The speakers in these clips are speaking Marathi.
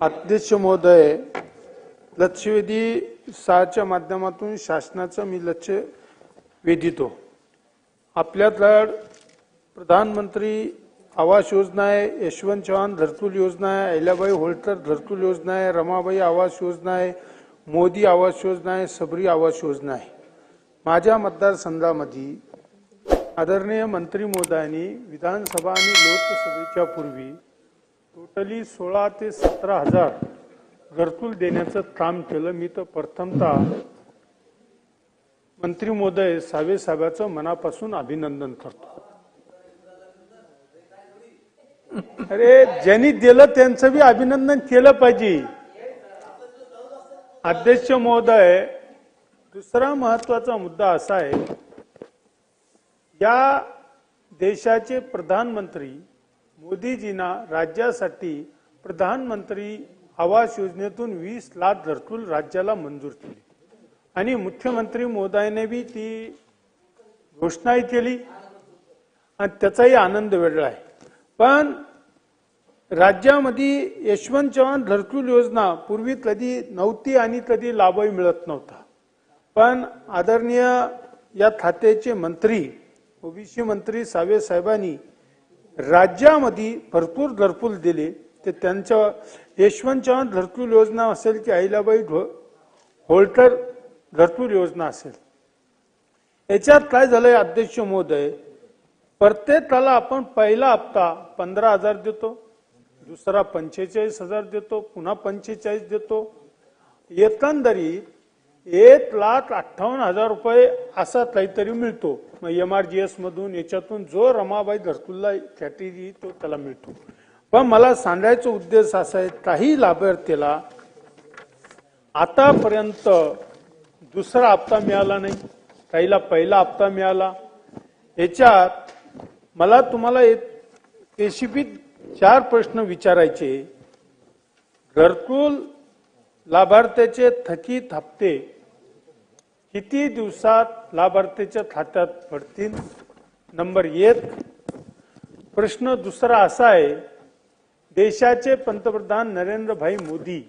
अध्यक्ष महोदय लक्षवेधी सहाच्या माध्यमातून शासनाचं मी लक्ष वेधितो. आपल्यातला प्रधानमंत्री आवास योजना आहे यशवंत चव्हाण घरकुल योजना आहे अहिल्याबाई होळकर घरकुल योजना आहे रमाबाई आवास योजना आहे मोदी आवास योजना आहे सबरी आवास योजना आहे. माझ्या मतदारसंघामध्ये आदरणीय मंत्री मोदयांनी विधानसभा आणि लोकसभेच्या पूर्वी टोटली सोळा ते सतरा हजार घरकुल देण्याचं काम केलं. मी तर प्रथमतः मंत्री महोदय सावे साहेबाचं मनापासून अभिनंदन करतो. अरे ज्यांनी दिलं त्यांचं बी अभिनंदन केलं पाहिजे. अध्यक्ष महोदय दुसरा महत्त्वाचा मुद्दा असा आहे या देशाचे प्रधानमंत्री मोदीजींना राज्यासाठी प्रधानमंत्री आवास योजनेतून वीस लाख घरकुल राज्याला मंजूर केली. आणि मुख्यमंत्री मोदयाने बी ती घोषणाही केली. आणि त्याचाही आनंद वेगळा आहे. पण राज्यामध्ये यशवंत चव्हाण घरकुल योजना पूर्वी कधी नव्हती आणि कधी लाभही मिळत नव्हता. पण आदरणीय या खात्याचे मंत्री ओबीसी मंत्री सावे साहेबांनी राज्यामध्ये भरपूर घरकुल दिले ते त्यांच्या यशवंत चव्हाण घरकुल योजना असेल की अहिल्याबाई ढो- होळकर घरकुल योजना असेल? याच्यात काय झालंय अध्यक्ष महोदय? प्रत्येकाला आपण पहिला हप्ता पंधरा हजार देतो दुसरा पंचेचाळीस हजार देतो पुन्हा पंचेचाळीस देतो. एकंदरीत एक लाख अठ्ठावन्न हजार रुपये असा काहीतरी मिळतो. मग एम आर जी एस मधून याच्यातून जो रमाबाई घरकुलला कॅटेगरी तो त्याला मिळतो. पण मला सांगायचा उद्देश असा आहे काही लाभार्थीला आतापर्यंत दुसरा हप्ता मिळाला नाही. काहीला पहिला हप्ता मिळाला. याच्यात मला तुम्हाला एक रेसिपी चार प्रश्न विचारायचे. घरकुल लाभार्थ्याचे थकीत हप्ते किती दिवसात लाभार्थ्याच्या खात्यात पडतील? नंबर एक. प्रश्न दुसरा असा आहे देशाचे पंतप्रधान नरेंद्रभाई मोदी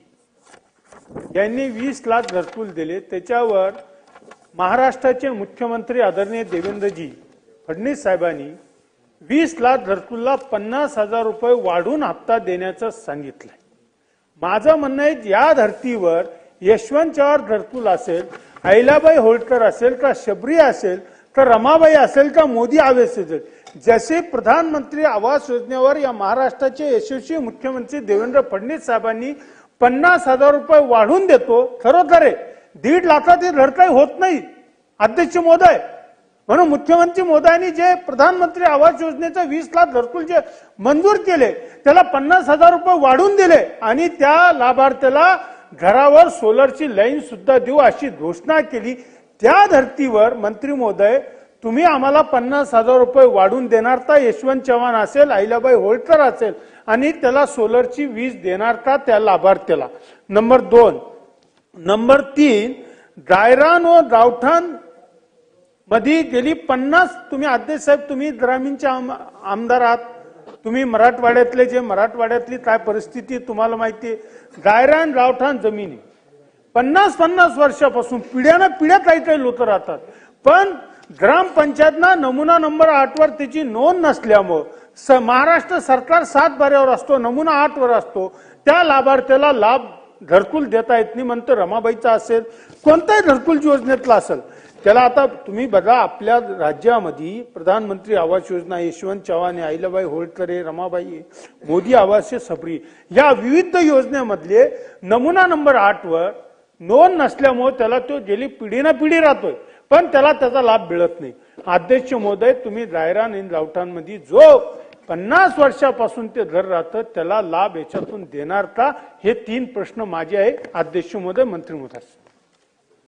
यांनी वीस लाख घरकुल दिले. त्याच्यावर महाराष्ट्राचे मुख्यमंत्री आदरणीय देवेंद्रजी फडणवीस साहेबांनी वीस लाख घरकुलला पन्नास हजार रुपये वाढून हप्ता देण्याचं सांगितलंय. माझं म्हणणं आहे या धर्तीवर यशवंत चव्हाण घरकुल असेल अहिलाबाई होळकर असेल का शबरी असेल का रमाबाई असेल का मोदी आवेश असेल जसे प्रधानमंत्री आवास योजनेवर या महाराष्ट्राचे यशस्वी मुख्यमंत्री देवेंद्र फडणवीस साहेबांनी पन्नास हजार रुपये वाढून देतो खरोखर आहे. दीड लाखात हे घर काही होत नाही अध्यक्ष मोदय म्हणून मुख्यमंत्री मोदयांनी जे प्रधानमंत्री आवास योजनेचं वीस लाख घरकुल जे मंजूर केले त्याला पन्नास हजार रुपये वाढून दिले आणि त्या लाभार्थ्याला घरावर सोलरची लाईन सुद्धा देऊ अशी घोषणा केली. त्या धर्तीवर मंत्री मोदय तुम्ही आम्हाला पन्नास हजार रुपये वाढून देणार का? यशवंत चव्हाण असेल अहिल्याबाई होळकर असेल आणि त्याला सोलरची वीज देणार का त्या लाभार्थ्याला? नंबर दोन. नंबर तीन गायरान व गावठाण मधी गेली पन्नास तुम्ही अध्यक्ष साहेब तुम्ही ग्रामीणचे आम- आमदार आहात. तुम्ही मराठवाड्यातले जे मराठवाड्यातली काय परिस्थिती तुम्हाला माहिती आहे? गायरान गावठाण जमिनी. पन्नास पन्नास वर्षापासून पिढ्यानं पिढ्या काही काही लोक राहतात. पण ग्रामपंचायतना नमुना नंबर आठवर त्याची नोंद नसल्यामुळं स महाराष्ट्र सरकार सात बाऱ्यावर असतो नमुना आठवर असतो. त्या लाभार्थ्याला लाभ घरकुल देता येत नाही म्हणतो रमाबाईचा असेल कोणत्याही घरकुल योजनेतला असेल. त्याला आता तुम्ही बघा आपल्या राज्यामध्ये प्रधानमंत्री आवास योजना यशवंत चव्हाण आहे, होळकरे रमाबाई मोदी आवास सबरी या विविध योजनेमधले नमुना नंबर आठवर नोंद नसल्यामुळे त्याला तो गेली पिढी ना पिढी राहतोय. पण त्याला त्याचा लाभ मिळत नाही. अध्यक्ष महोदय तुम्ही जायरान इन गावठांमध्ये जो पन्नास वर्षापासून ते घर राहतं त्याला लाभ याच्यातून देणार का? हे तीन प्रश्न माझे आहे अध्यक्ष महोदय मंत्री महोदय.